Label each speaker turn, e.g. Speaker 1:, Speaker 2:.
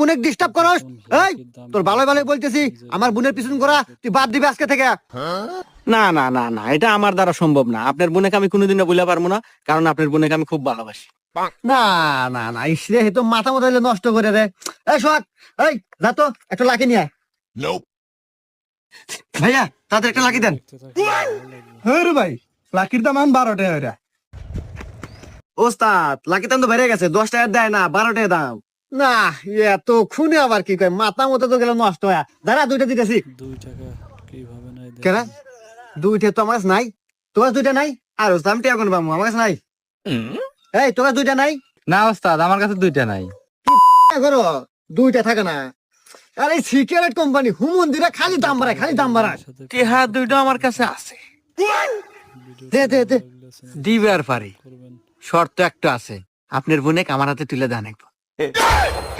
Speaker 1: বোনের ডিস্টার্ব করস? এই তোর ভালো ভালো বলতেছি আমার বোনের পিছন করা তুই বাদ দিবি আজকে থেকে।
Speaker 2: না না না না এটা আমার দ্বারা সম্ভব না। আপনার বোনেকে আমি কোনোদিনও বলে পারব না কারণ আপনার বোনেকে আমি খুব ভালোবাসি।
Speaker 1: না না না ইসরে তো মাথা মতো নষ্ট করে রে এই সোহাগ এই যা তো একটা লাকি নিয়ে ভাইয়া তাদের একটা লাকি দেন।
Speaker 3: হ্যাঁ রে ভাই লাকির দাম আন বারো টাকা
Speaker 1: ওস্তাদ লাকি দাম তো বেড়ে গেছে দশ টাকার দেয় না বারো টাকা দাম না এত খুনে আবার কি কয়? মাথা মতো তো গেল নষ্ট হয়ে। দাঁড়া দুইটা দিতেছি
Speaker 4: দুই টাকা কীভাবে নাই?
Speaker 1: কেন? দুইটা তো আমার কাছে নাই। তোমার দুইটা নাই? আর আমি টিয়া কোন আমার কাছে নাই। এই তোমার দুইটা নাই?
Speaker 5: না ওস্তাদ আমার কাছে দুইটা নাই।
Speaker 1: করো? দুইটা থাকে না। আরে সিগারেট কোম্পানি খালি দাম বাড়ায় খালি দাম বাড়ায়।
Speaker 2: টেহা দুইটা আমার কাছে আছে।
Speaker 1: দে দে দে।
Speaker 2: দিবে আর পারি। শর্ত একটা আছে। আপনার বোনেকে আমার হাতে তুলে দেন একবার। 哎。